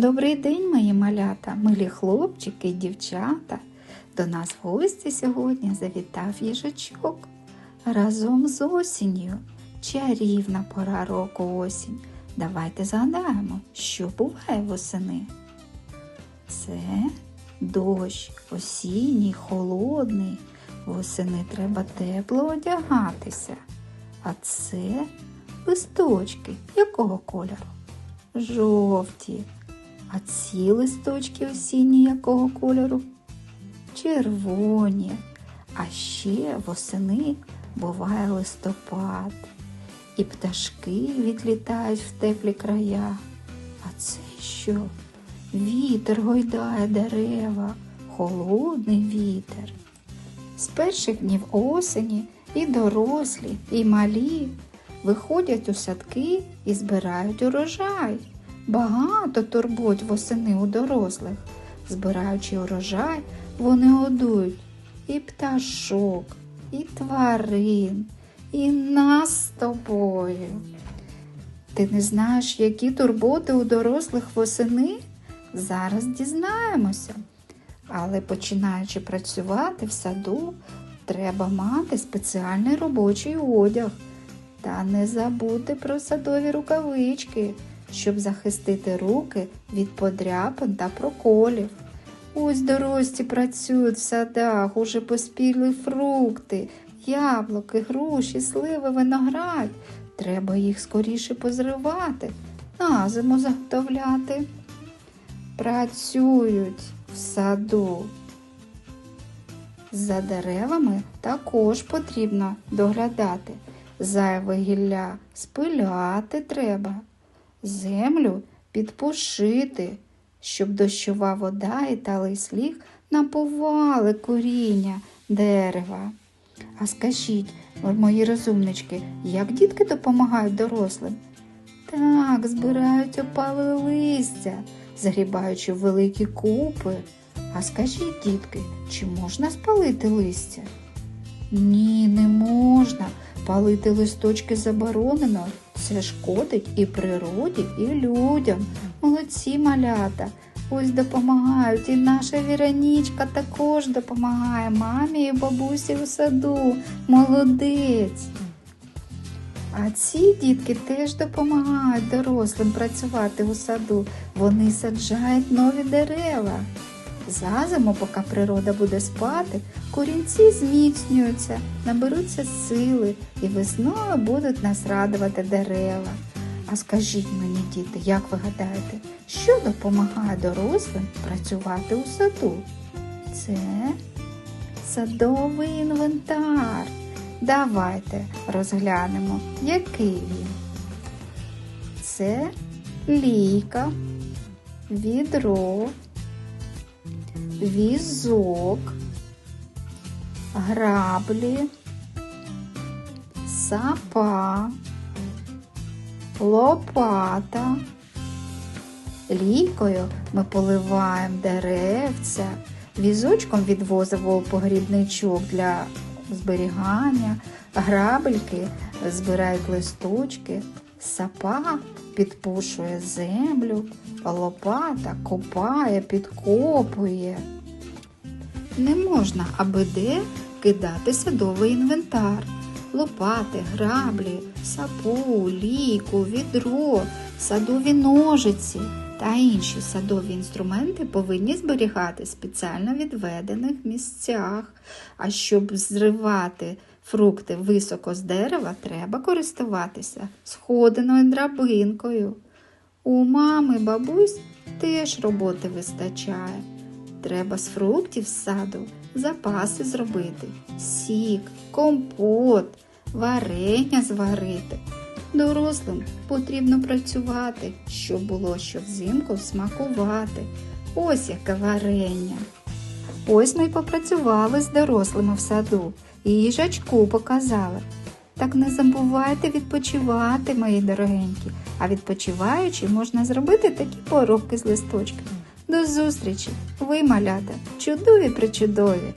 Добрий день, мої малята, милі хлопчики і дівчата. До нас в гості сьогодні завітав їжачок. Разом з осінню. Чарівна пора року осінь. Давайте згадаємо, що буває восени. Це дощ, осінній, холодний. Восени треба тепло одягатися. А це листочки якого кольору? Жовті. А ці листочки осінні якого кольору? Червоні. А ще восени буває листопад. І пташки відлітають в теплі края. А це що? Вітер гойдає дерева, холодний вітер. З перших днів осені і дорослі, і малі виходять у садки і збирають урожай. Багато турбуть восени у дорослих. Збираючи урожай, вони годують і пташок, і тварин, і нас з тобою. Ти не знаєш, які турботи у дорослих восени? Зараз дізнаємося. Але починаючи працювати в саду, треба мати спеціальний робочий одяг та не забути про садові рукавички, щоб захистити руки від подряпин та проколів. Ось дорості працюють в садах, уже поспіли фрукти, яблуки, груші, сливи, виноград. Треба їх скоріше позривати, на зиму заготовляти. Працюють в саду. За деревами також потрібно доглядати. Зайве гілля спиляти треба, землю підпушити, щоб дощова вода і талий сліг напували коріння дерева. А скажіть, мої розумнички, як дітки допомагають дорослим? Так, збирають опале листя, загрібаючи великі купи. А скажіть, дітки, чи можна спалити листя? Ні, не можна. Палити листочки заборонено. Це шкодить і природі, і людям. Молодці малята. Ось допомагають. І наша Віронічка також допомагає мамі і бабусі у саду. Молодець. А ці дітки теж допомагають дорослим працювати у саду. Вони саджають нові дерева. За зиму, поки природа буде спати, корінці зміцнюються, наберуться сили і весною будуть нас радувати дерева. А скажіть мені, діти, як ви гадаєте, що допомагає дорослим працювати у саду? Це садовий інвентар. Давайте розглянемо, який він. Це лійка, відро візок, граблі, сапа, лопата. Лікою ми поливаємо деревця, візочком відвозимо погрібничок для зберігання, грабельки збирають листочки, сапа підпушує землю, лопата копає, підкопує. Не можна аби де кидати садовий інвентар. Лопати, граблі, сапу, ліку, відро, садові ножиці та інші садові інструменти повинні зберігати спеціально відведених місцях. А щоб зривати фрукти високо з дерева, треба користуватися сходиною драбинкою. У мами бабусь теж роботи вистачає. Треба з фруктів з саду запаси зробити, сік, компот, варення зварити. Дорослим потрібно працювати, щоб було що взимку смакувати. Ось яке варення. Ось ми й попрацювали з дорослими в саду і їжачку показали. Так не забувайте відпочивати, мої дорогенькі, а відпочиваючи, можна зробити такі поробки з листочками. До зустрічі! Ви, малята, чудові причудові!